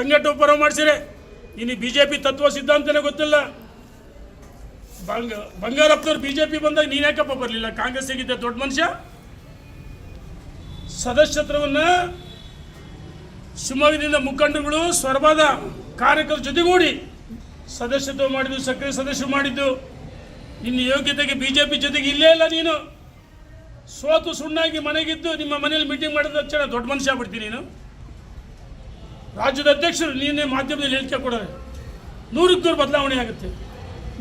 ಸಂಘಟನೆ ಉಪರ ಮಾಡಿಸಿರೆ. ಇನ್ನು B J P ತತ್ವ ಸಿದ್ಧಾಂತನೇ ಗೊತ್ತಿಲ್ಲ. ಬಂಗ, ಬಂಗಾರಪ್ಪನವ್ರು ಬಿ ಜೆ ಪಿ ಬಂದಾಗ ನೀನು ಯಾಕಪ್ಪ ಬರಲಿಲ್ಲ? ಕಾಂಗ್ರೆಸ್ ಹೇಗಿದ್ದೆ, ದೊಡ್ಡ ಮನುಷ್ಯ? ಸದಸ್ಯತ್ವವನ್ನು ಶಿವಮೊಗ್ಗದಿಂದ ಮುಖಂಡರುಗಳು ಸ್ವರ್ಬಾದ ಕಾರ್ಯಕರ್ತರ ಜೊತೆಗೂಡಿ ಸದಸ್ಯತ್ವ ಮಾಡಿದ್ದು, ಸಕ್ರಿಯ ಸದಸ್ಯರು ಮಾಡಿದ್ದು. ನಿನ್ನ ಯೋಗ್ಯತೆಗೆ ಬಿ ಜೆ ಪಿ ಜೊತೆಗೆ ಇಲ್ಲೇ ಇಲ್ಲ ನೀನು. ಸೋತು ಸುಣ್ಣಾಗಿ ಮನೆಗಿದ್ದು ನಿಮ್ಮ ಮನೇಲಿ ಮೀಟಿಂಗ್ ಮಾಡಿದ ತಕ್ಷಣ ದೊಡ್ಡ ಮನುಷ್ಯ ಆಗ್ಬಿಡ್ತೀನಿ ನೀನು. ರಾಜ್ಯದ ಅಧ್ಯಕ್ಷರು ನೀನೇ ಮಾಧ್ಯಮದಲ್ಲಿ ಹೇಳಿಕೆ ಕೊಡೋರೆ. ನೂರಕ್ಕೆ ನೂರು ಬದಲಾವಣೆ ಆಗುತ್ತೆ.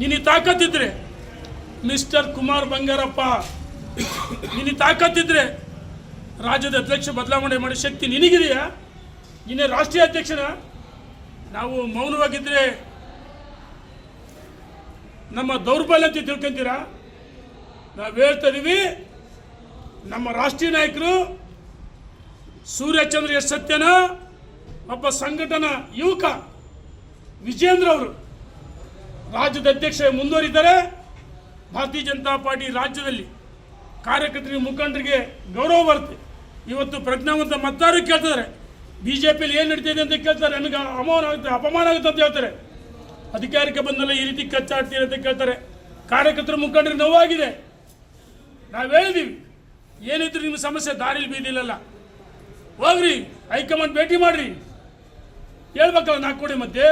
ನಿನಗೆ ತಾಕತ್ತಿದ್ರೆ ಮಿಸ್ಟರ್ ಕುಮಾರ್ ಬಂಗಾರಪ್ಪ ನಿನಗೆ ತಾಕತ್ತಿದ್ರೆ ರಾಜ್ಯದ ಅಧ್ಯಕ್ಷ ಬದಲಾವಣೆ ಮಾಡೋ ಶಕ್ತಿ ನಿನಗಿದೆಯಾ? ನಿನ್ನೆ ರಾಷ್ಟ್ರೀಯ ಅಧ್ಯಕ್ಷನ ನಾವು ಮೌನವಾಗಿದ್ದರೆ ನಮ್ಮ ದೌರ್ಬಲ್ಯ ಅಂತ ತಿಳ್ಕೊಂತೀರಾ? ನಾವು ಹೇಳ್ತಾ ಇದೀವಿ ನಮ್ಮ ರಾಷ್ಟ್ರೀಯ ನಾಯಕರು ಸೂರ್ಯಚಂದ್ರ ಎಸ್ ಸತ್ಯನ ಒಬ್ಬ ಸಂಘಟನಾ ಯುವಕ ವಿಜೇಂದ್ರ ಅವರು ರಾಜ್ಯದ ಅಧ್ಯಕ್ಷ ಮುಂದುವರಿದ್ದಾರೆ ಭಾರತೀಯ ಜನತಾ ಪಾರ್ಟಿ ರಾಜ್ಯದಲ್ಲಿ ಕಾರ್ಯಕರ್ತರಿಗೆ ಮುಖಂಡರಿಗೆ ಗೌರವ ಬರುತ್ತೆ. ಇವತ್ತು ಪ್ರಜ್ಞಾವಂತ ಮತ್ತಾರು ಕೇಳ್ತಾರೆ ಬಿ ಜೆ ಪಿಯಲ್ಲಿ ಏನು ನಡೀತಿದೆ ಅಂತ ಕೇಳ್ತಾರೆ ನಮಗೆ ಅಮೌನ ಆಗುತ್ತೆ, ಅಪಮಾನ ಆಗುತ್ತೆ ಅಂತ ಹೇಳ್ತಾರೆ. ಅಧಿಕಾರಕ್ಕೆ ಬಂದಲ್ಲ ಈ ರೀತಿ ಕಚ್ಚಾಡ್ತೀರಿ ಅಂತ ಕೇಳ್ತಾರೆ. ಕಾರ್ಯಕರ್ತರು ಮುಖಂಡರಿಗೆ ನೋವಾಗಿದೆ. ನಾವು ಹೇಳಿದೀವಿ, ಏನಿದ್ರು ನಿಮ್ಮ ಸಮಸ್ಯೆ, ದಾರಿಲಿ ಬೀದಿಲ್ಲಲ್ಲ ಹೋಗ್ರಿ, ಹೈಕಮಾಂಡ್ ಭೇಟಿ ಮಾಡ್ರಿ. ಹೇಳ್ಬೇಕಲ್ಲ ನಾಲ್ಕು ಕೋಟಿ ಮತ್ತೆ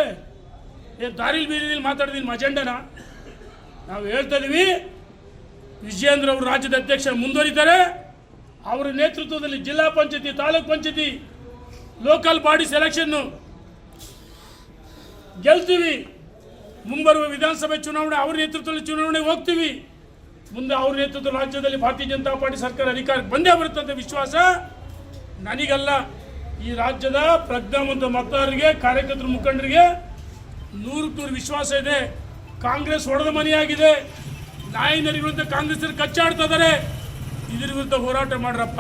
ಏನು ದಾರಿಲಿ ಬೀದಿಲಿ ನಿಮ್ಮ ಅಜೆಂಡನ. ನಾವು ಹೇಳ್ತಾ ಇದೀವಿ, ವಿಜಯೇಂದ್ರ ಅವರು ರಾಜ್ಯದ ಅಧ್ಯಕ್ಷ ಮುಂದುವರಿತಾರೆ. ಅವರ ನೇತೃತ್ವದಲ್ಲಿ ಜಿಲ್ಲಾ ಪಂಚಾಯತಿ, ತಾಲೂಕ್ ಪಂಚಾಯತಿ, ಲೋಕಲ್ ಬಾಡಿ ಸೆಲೆಕ್ಷನ್ನು ಗೆಲ್ತೀವಿ. ಮುಂಬರುವ ವಿಧಾನಸಭೆ ಚುನಾವಣೆ, ಅವ್ರ ನೇತೃತ್ವದಲ್ಲಿ ಚುನಾವಣೆಗೆ ಹೋಗ್ತೀವಿ. ಮುಂದೆ ಅವ್ರ ನೇತೃತ್ವ ರಾಜ್ಯದಲ್ಲಿ ಭಾರತೀಯ ಜನತಾ ಪಾರ್ಟಿ ಸರ್ಕಾರ ಅಧಿಕಾರಕ್ಕೆ ಬಂದೇ ಬರುತ್ತೆ ಅಂತ ವಿಶ್ವಾಸ. ನನಗಲ್ಲ. ಈ ರಾಜ್ಯದ ಪ್ರಜ್ಞಾವಂತ ಮತದಾರರಿಗೆ, ಕಾರ್ಯಕರ್ತರ ಮುಖಂಡರಿಗೆ ನೂರು ನೂರು ವಿಶ್ವಾಸ ಇದೆ. ಕಾಂಗ್ರೆಸ್ ಹೊಡೆದ ಮನೆಯಾಗಿದೆ. ನಾಯಿ ನರಿ ವಿರುದ್ಧ ಕಾಂಗ್ರೆಸ್ ಕಚ್ಚಾಡ್ತಾ ಇದ್ದಾರೆ ಇದ್ರ ವಿರುದ್ಧ ಹೋರಾಟ ಮಾಡ್ರಪ್ಪ.